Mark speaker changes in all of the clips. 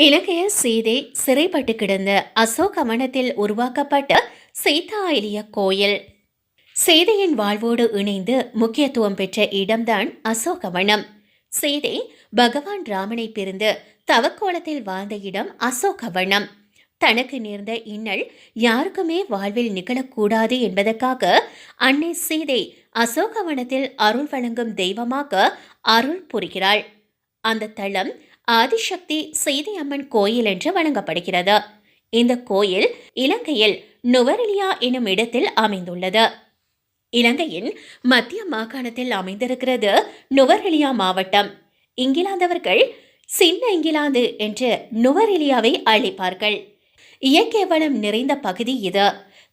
Speaker 1: இலங்கைய சீதை சிறைப்பட்டு கிடந்த அசோகமனத்தில் உருவாக்கப்பட்ட சீதா எலிய கோயில். சீதையின் வாழ்வோடு இணைந்து முக்கியத்துவம் பெற்ற இடம்தான் அசோகவனம் சீதை பகவான் ராமனை பிரிந்து தவக்கோலத்தில் வாழ்ந்த இடம் அசோகவனம் தனக்கு நேர்ந்த இன்னல் யாருக்குமே வாழ்வில் நிகழக்கூடாது என்பதற்காக அன்னை சீதை அசோகவனத்தில் அருள் வழங்கும் தெய்வமாக அருள் புரிகிறாள். அந்த தளம் ஆதிசக்தி செய்தி அம்மன் கோயில் என்று வழங்கப்படுகிறது இந்த கோயில் இலங்கையில் நுவரெலியா எனும் இடத்தில் அமைந்துள்ளது. இலங்கையின் மத்திய மாகாணத்தில் அமைந்திருக்கிறது நுவரெலியா மாவட்டம். இங்கிலாந்தவர்கள் சின்ன இங்கிலாந்து என்று நுவரெலியாவை அழைப்பார்கள். இயற்கை வளம் நிறைந்த பகுதி இது.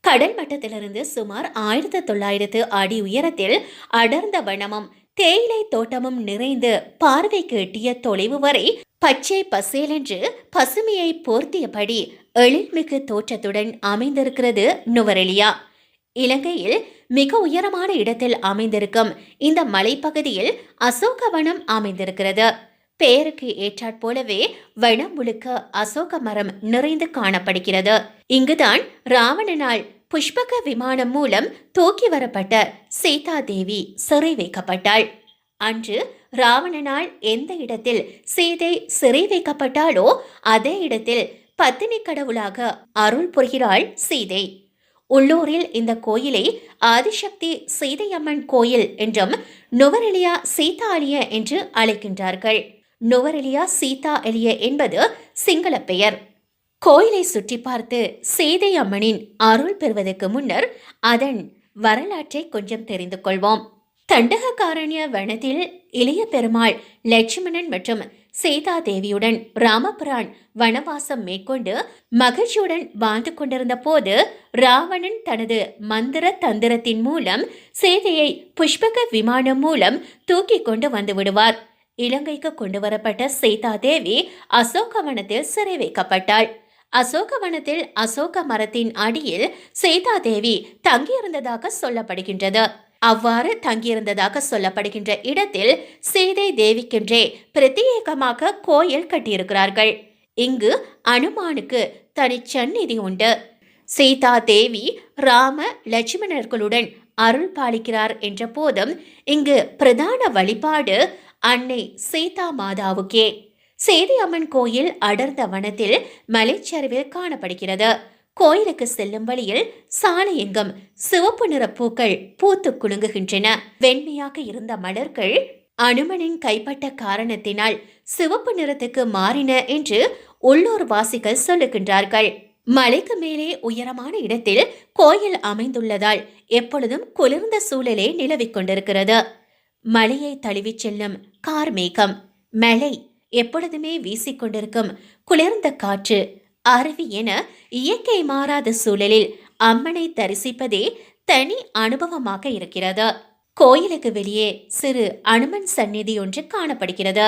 Speaker 1: கடல் மட்டத்திலிருந்து சுமார் ஆயிரத்து தொள்ளாயிரத்து அடி உயரத்தில் அடர்ந்த வனமும் தேயிலை தோட்டமும் நிறைந்து பார்வைக்கு எட்டிய தொலைவு வரை பச்சை பசேலென்று பசுமையை போர்த்தியபடி எழில்மிகு தோற்றத்துடன் அமைந்திருக்கிறது நுவரெலியா. இலங்கையில் மிக உயரமான இடத்தில் அமைந்திருக்கும் இந்த மலைப்பகுதியில் அசோகவனம் அமைந்திருக்கிறது. பெயருக்கு ஏற்றாற் போலவே வனம் முழுக்க அசோக மரம் நிறைந்து காணப்படுகிறது. இங்குதான் ராவணனால் புஷ்பக விமானம் மூலம் தூக்கி வரப்பட்ட சீதா தேவி சிறை வைக்கப்பட்டாள். அன்று ராவணனால் எந்த இடத்தில் சீதை சிறை வைக்கப்பட்டாளோ அதே இடத்தில் பத்தினி கடவுளாக அருள் புரிகிறாள் சீதை. உள்ளூரில் இந்த கோயிலை ஆதிசக்தி சீதையம்மன் கோயில் என்றும் நுவரெலியா சீதா அலிய என்று அழைக்கின்றார்கள். நுவரெலியா சீதா எலிய என்பது சிங்கள பெயர். கோயிலை சுற்றி பார்த்து சீதை அம்மனின் அருள் பெறுவதற்கு முன்னர் அதன் வரலாற்றை கொஞ்சம் தெரிந்து கொள்வோம். தண்டககாரண்ய வனத்தில் இளைய பெருமாள் லட்சுமணன் மற்றும் சீதா தேவியுடன் ராமபிரான் வனவாசம் மேற்கொண்டு மகிழ்ச்சியுடன் வாழ்ந்து கொண்டிருந்த போது ராவணன் தனது மந்திர தந்திரத்தின் மூலம் சீதையை புஷ்பக விமானம் மூலம் தூக்கி கொண்டு வந்து விடுவார். இலங்கைக்கு கொண்டு வரப்பட்ட சீதா தேவி அசோகவனத்தில் சிறை வைக்கப்பட்டாள். அசோகவனத்தில் அசோக மரத்தின் அடியில் சீதா தேவி தங்கியிருந்ததாக சொல்லப்படுகின்றது. அவ்வாறு தங்கியிருந்ததாக சொல்லப்படுகின்ற இடத்தில் சீதை தேவிக்கென்றே பிரத்யேகமாக கோயில் கட்டியிருக்கிறார்கள். இங்கு அனுமானுக்கு தனிச்சந்நிதி உண்டு. சீதா தேவி ராம லட்சுமணர்களுடன் அருள் பாலிக்கிறார் என்ற போதும் இங்கு பிரதான வழிபாடு அன்னை சீதா மாதாவுக்கே. சேதி அம்மன் கோயில் அடர்ந்த வனத்தில் மலைச்சரிவில் காணப்படுகிறது. கோயிலுக்கு செல்லும் வழியில் சாலை எங்கும் சிவப்பு நிற பூக்கள் பூத்து குலுங்குகின்றன. வெண்மையாக இருந்த மலர்கள் அனுமனின் கைப்பட்ட காரணத்தினால் சிவப்பு நிறத்துக்கு மாறின என்று உள்ளூர் வாசிகள் சொல்லுகின்றார்கள். மலைக்கு மேலே உயரமான இடத்தில் கோயில் அமைந்துள்ளதால் எப்பொழுதும் குளிர்ந்த சூழலே நிலவிக் கொண்டிருக்கிறது. மலையை தழுவிச் செல்லும் கார்மேகம் மலை எப்பொழுதுமே வீசிக்கொண்டிருக்கும் குளிர்ந்த காற்று அருவி என இயற்கை மாறாத சூழலில் அம்மனை தரிசிப்பதே தனி அனுபவமாக இருக்கிறது. கோயிலுக்கு வெளியே சிறு அனுமன் சந்நிதி ஒன்று காணப்படுகிறது.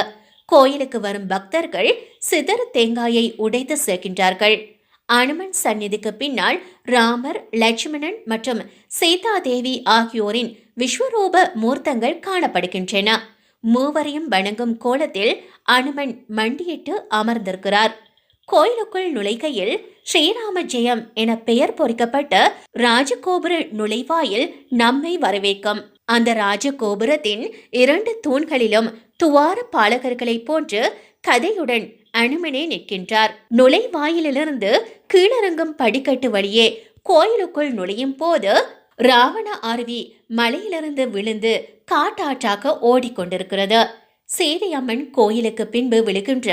Speaker 1: கோயிலுக்கு வரும் பக்தர்கள் சிதறு தேங்காயை உடைத்து சேர்க்கின்றார்கள் அனுமன் சந்நிதிக்கு பின்னால் ராமர் லட்சுமணன் மற்றும் சீதாதேவி ஆகியோரின் விஸ்வரூப மூர்த்தங்கள் காணப்படுகின்றன. மூவரையும் வணங்கும் கோலத்தில் அனுமன் மண்டியிட்டு அமர்ந்திருக்கிறார். கோயிலுக்குள் நுழைகையில் ஸ்ரீராம ஜெயம் என பெயர் பொறிக்கப்பட்ட ராஜகோபுர நுழைவாயில் நம்மை வரவேற்கும். அந்த ராஜகோபுரத்தின் இரண்டு தூண்களிலும் துவார பாலகர்களைப் போன்று கதையுடன் அனுமனே நிற்கின்றார். நுழைவாயிலிருந்து கீழிறங்கும் படிக்கட்டு வழியே கோயிலுக்குள் நுழையும் போது ராவண அருவி மலையிலிருந்து விழுந்து காட்டாற்றாக ஓடிக்கொண்டிருக்கிறது. சேதையம்மன் கோயிலுக்கு பின்பு விழுகின்ற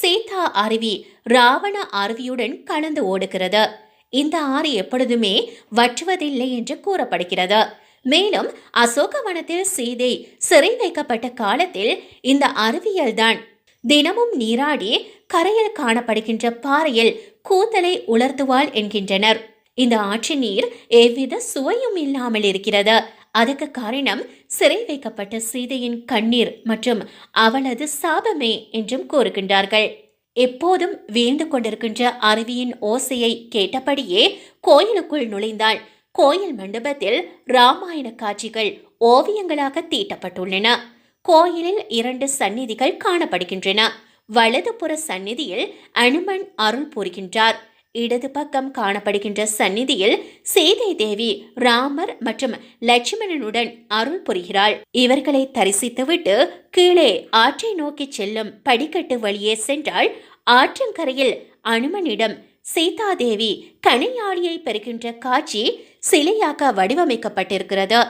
Speaker 1: சீதா அருவி ராவண அருவியுடன் கலந்து ஓடுகிறது. இந்த ஆறு எப்பொழுதுமே வற்றுவதில்லை என்று கூறப்படுகிறது. மேலும் அசோகவனத்தில் சீதை சிறை வைக்கப்பட்ட காலத்தில் இந்த அருவியல்தான் தினமும் நீராடி கரையில் காணப்படுகின்ற பாறையில் கூந்தலை உலர்த்துவாள் என்கின்றனர். இந்த ஆற்று நீர் எவ்வித சுவையும் இல்லாமல் இருக்கிறது. அதுக்கு காரணம் சிறை வைக்கப்பட்ட சீதையின் கண்ணீர் மற்றும் அவளது சாபமே என்றும் கூறுகின்றார்கள். எப்போதும் வீழ்ந்து கொண்டிருக்கின்ற அருவியின் ஓசையை கேட்டபடியே கோயிலுக்குள் நுழைந்தாள் கோயில் மண்டபத்தில் ராமாயண காட்சிகள் ஓவியங்களாக தீட்டப்பட்டுள்ளன. கோயிலில் இரண்டு சந்நிதிகள் காணப்படுகின்றன. வலதுபுற சந்நிதியில் அனுமன் அருள் புரிகின்றார். இடது பக்கம் காணப்படுகின்ற சந்நிதியில் சீதை தேவி ராமர் மற்றும் லட்சுமணனுடன் அருள் புரிகிறாள். இவர்களை தரிசித்துவிட்டு கீழே ஆற்றை நோக்கி செல்லும் படிக்கட்டு வழியே சென்றால் ஆற்றங்கரையில் அனுமனிடம் சீதாதேவி கணையாளியை பெறுகின்ற காட்சி சிலையாக வடிவமைக்கப்பட்டிருக்கிறது.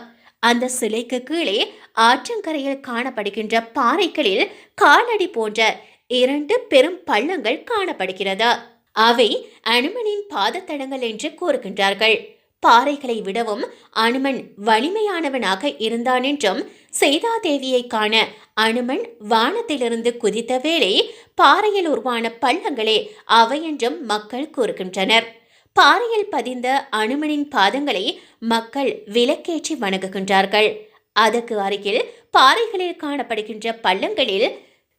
Speaker 1: அந்த சிலைக்கு கீழே ஆற்றங்கரையில் காணப்படுகின்ற பாறைகளில் காலடி போன்ற இரண்டு பெரும் பள்ளங்கள் காணப்படுகிறது. அவை அனுமனின் பாதத்தடங்கள் என்று கூறுகின்றார்கள். பாறைகளை விடவும் அனுமன் வலிமையானவனாக இருந்தான் என்றும் சீதாதேவியை காண அனுமன் வானத்திலிருந்து குதித்த வேளை பாறையில் உருவான பள்ளங்களே அவை என்றும் மக்கள் கூறுகின்றனர். பாறையில் பதிந்த அனுமனின் பாதங்களை மக்கள் விலக்கேற்றி வணங்குகின்றார்கள். அதற்கு அருகில் பாறைகளில் காணப்படுகின்ற பள்ளங்களில்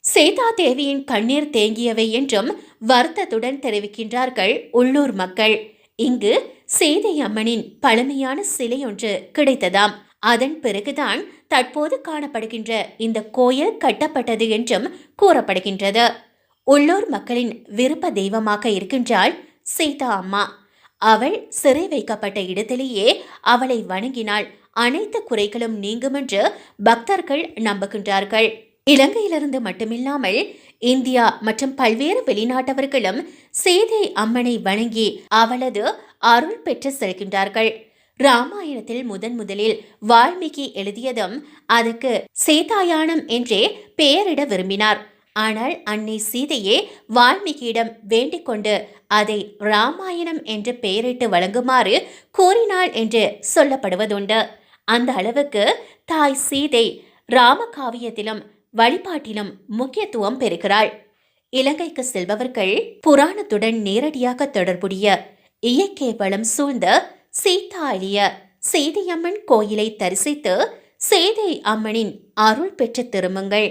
Speaker 1: சீதா தேவியின் கண்ணீர் தேங்கியவை என்றும் வருத்தத்துடன் தெரிவிக்கின்றார்கள் உள்ளூர் மக்கள். இங்கு சீதை அம்மனின் பழமையான சிலை ஒன்று கிடைத்ததாம். அதன் பிறகுதான் தற்போது காணப்படுகின்ற இந்த கோயில் கட்டப்பட்டது என்றும் கூறப்படுகின்றது. உள்ளூர் மக்களின் விருப்ப தெய்வமாக இருக்கின்றாள் சீதா அம்மா. அவள் சிறை வைக்கப்பட்ட இடத்திலேயே அவளை வணங்கினால் அனைத்து குறைகளும் நீங்கும் என்று பக்தர்கள் நம்புகின்றார்கள். இலங்கையிலிருந்து மட்டுமில்லாமல் இந்தியா மற்றும் பல்வேறு வெளிநாட்டவர்களும் சீதை அம்மனை வணங்கி அவளது அருள் பெற்று செல்கின்றார்கள். ராமாயணத்தில் முதன் முதலில் வால்மீகி எழுதியதும் அதுக்கு சீதாயானம் என்றே பெயரிட விரும்பினார். ஆனால் அன்னை சீதையே வால்மீகியிடம் வேண்டிக் கொண்டு அதை ராமாயணம் என்று பெயரிட்டு வழங்குமாறு கூறினாள் என்று சொல்லப்படுவதுண்டு. அந்த அளவுக்கு தாய் சீதை ராமகாவியத்திலும் வழிபாட்டிலும் முக்கியத்துவம் பெறுகிறாள். இலங்கைக்கு செல்பவர்கள் புராணத்துடன் நேரடியாக தொடர்புடைய இயற்கை வளம் சூழ்ந்த சீதாலிய சேதியம்மன் கோயிலை தரிசித்து சேதை அம்மனின் அருள் பெற்று திரும்புங்கள்